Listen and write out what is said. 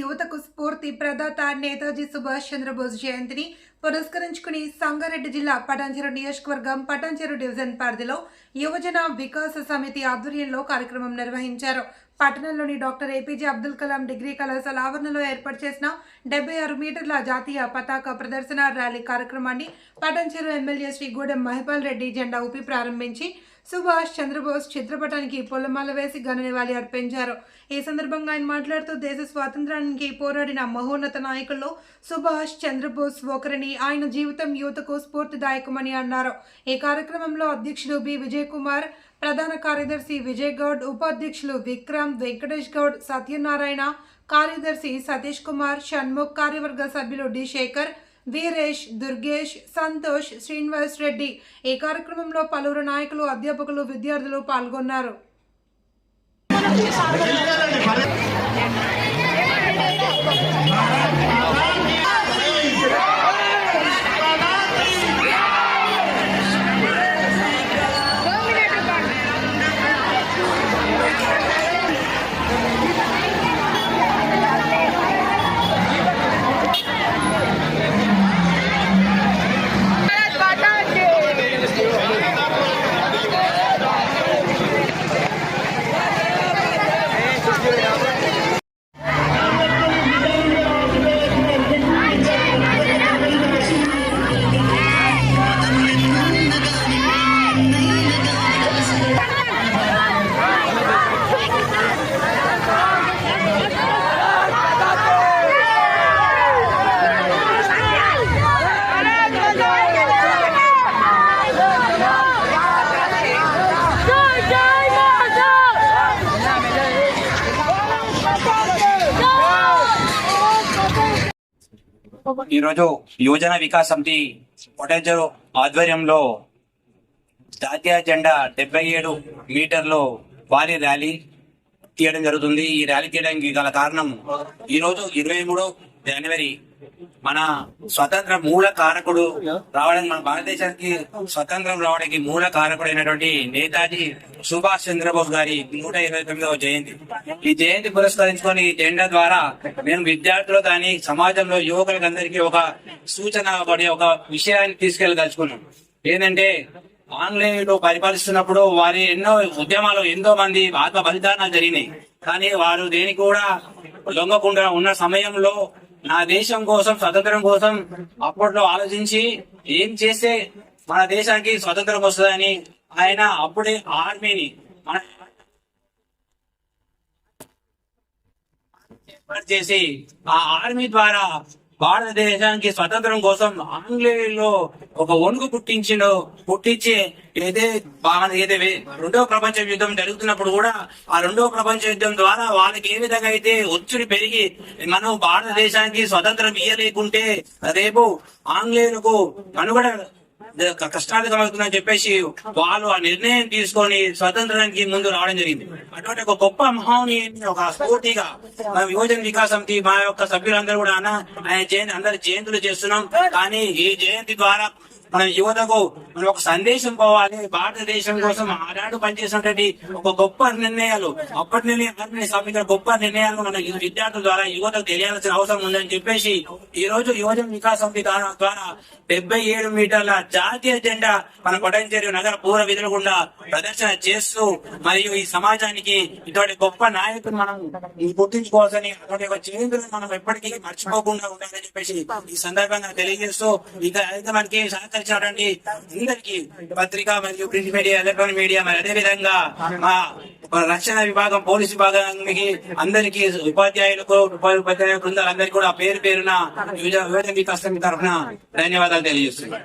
యువతకు స్ఫూర్తి ప్రదాత నేతాజీ సుభాష్ చంద్రబోస్ జయంతిని పురస్కరించుకుని సంగారెడ్డి జిల్లా పటాంచెరు నియోజకవర్గం పటాంచెరు డివిజన్ పరిధిలో యువజన వికాస సమితి ఆధ్వర్యంలో కార్యక్రమం నిర్వహించారు. పట్టణంలోని doctor APJ Abdul Kalam degree కళాశాల ఆవరణలో ఏర్పాటు చేసిన డెబ్బై ఆరు మీటర్ల జాతీయ పతాక ప్రదర్శన ర్యాలీ కార్యక్రమాన్ని పటంచెరు ఎమ్మెల్యే శ్రీ గూడెం మహిపాల్ రెడ్డి జెండా ఊపి ప్రారంభించి సుభాష్ చంద్రబోస్ చిత్రపటానికి పొలమాల వేసి ఘన నివాళి అర్పించారు. ఈ సందర్భంగా ఆయన మాట్లాడుతూ దేశ స్వాతంత్రానికి పోరాడిన మహోన్నత నాయకుల్లో సుభాష్ చంద్రబోస్ ఒకరిని ఆయన జీవితం యువతకు స్ఫూర్తిదాయకమని అన్నారు. ఈ కార్యక్రమంలో అధ్యక్షుడు బి విజయ్ కుమార్ ప్రధాన కార్యదర్శి విజయ్ గౌడ్ ఉపాధ్యక్షులు విక్రమ్ వెంకటేష్ గౌడ్ సత్యనారాయణ కార్యదర్శి సతీష్ కుమార్ షణ్ముఖ్ కార్యవర్గ సభ్యులు డి శేఖర్ వీరేష్ దుర్గేష్ సంతోష్ శ్రీనివాస్ రెడ్డి. ఈ కార్యక్రమంలో పలువురు నాయకులు అధ్యాపకులు విద్యార్థులు పాల్గొన్నారు. ఈరోజు యువజన వికాస్ సమితి కొటేజరు ఆధ్వర్యంలో జాతీయ జెండా డెబ్బై ఏడు మీటర్లు భారీ ర్యాలీ తీయడం జరుగుతుంది. ఈ ర్యాలీ తీయడానికి గల కారణం ఈరోజు ఇరవై మూడు జనవరి. మన స్వతంత్ర మూల కారకుడు రావడం మన భారతదేశానికి స్వతంత్రం రావడానికి మూల కారకుడు అయినటువంటి నేతాజీ సుభాష్ చంద్రబోస్ గారి నూట ఇరవై తొమ్మిదవ జయంతి. ఈ జయంతి పురస్కరించుకొని ఈ జెండా ద్వారా మేము విద్యార్థులు కానీ సమాజంలో యువకులకు అందరికీ ఒక సూచన పడే ఒక విషయాన్ని తీసుకెళ్ళదలుచుకున్నాం. ఏంటంటే ఆంగ్లేయులు పరిపాలిస్తున్నప్పుడు వారి ఎన్నో ఉద్యమాలు ఎంతో మంది ఆత్మ బలిదానాలు జరిగినాయి. కానీ వారు దేనికి కూడా లొంగకుండా ఉన్న సమయంలో నా దేశం కోసం స్వతంత్రం కోసం అప్పట్లో ఆలోచించి ఏం చేస్తే మన దేశానికి స్వతంత్రం వస్తుందని ఆయన అప్పుడే ఆర్మీని మన చేసి ఆ ఆర్మీ ద్వారా భారతదేశానికి స్వతంత్రం కోసం ఆంగ్లేయుల్లో ఒక వణుకు పుట్టించిన పుట్టించి ఏదే ఏదే రెండో ప్రపంచ యుద్ధం జరుగుతున్నప్పుడు కూడా ఆ రెండో ప్రపంచ యుద్ధం ద్వారా వాళ్ళకి ఏ విధంగా అయితే ఒత్తిడి పెరిగి మనం భారతదేశానికి స్వతంత్రం ఇయ్యలేకుంటే రేపు ఆంగ్లేయులకు మనుగడ కష్టాలు కలుగుతుందని చెప్పేసి వాళ్ళు ఆ నిర్ణయం తీసుకొని స్వతంత్రానికి ముందు రావడం జరిగింది. అటువంటి ఒక గొప్ప మహాని ఒక స్ఫూర్తిగా యువజన వికాసం మా యొక్క సభ్యులందరూ కూడా ఆయన జయంతి అందరు జయంతులు చేస్తున్నాం. కానీ ఈ జయంతి ద్వారా మన యువతకు మనం ఒక సందేశం పోవాలి. భారతదేశం కోసం ఆనాడు పనిచేసినటువంటి ఒక గొప్ప నిర్ణయాలు అప్పటి నిర్ణయం సమీకర గొప్ప నిర్ణయాలు మన విద్యార్థుల ద్వారా యువతకు తెలియాల్సిన అవసరం ఉందని చెప్పేసి ఈ రోజు యువజన వికాస్ సమితి ద్వారా డెబ్బై ఏడు మీటర్ల జాతీయ జెండా మన కొటంచేరి నగర పూర్వ విధులకుండా ప్రదర్శన చేస్తూ మరియు ఈ సమాజానికి ఇటువంటి గొప్ప నాయకులు మనం గుర్తించుకోవాల్సిన అటువంటి ఒక మనం ఎప్పటికీ మర్చిపోకుండా ఉండాలని చెప్పేసి ఈ సందర్భంగా తెలియజేస్తూ ఈ మనకి సహకరించినటువంటి అందరికీ పత్రిక మరియు ప్రింట్ మీడియా ఎలక్ట్రానిక్ మీడియా మరి అదే విధంగా మా రక్షణ విభాగం పోలీస్ విభాగానికి అందరికీ ఉపాధ్యాయులకు ఉప- ఉపాధ్యాయ బృందాలందరికీ కూడా పేరు పేరున వివిధ యువజన వికాస్ తరఫున ధన్యవాదాలు తెలియజేస్తున్నాను.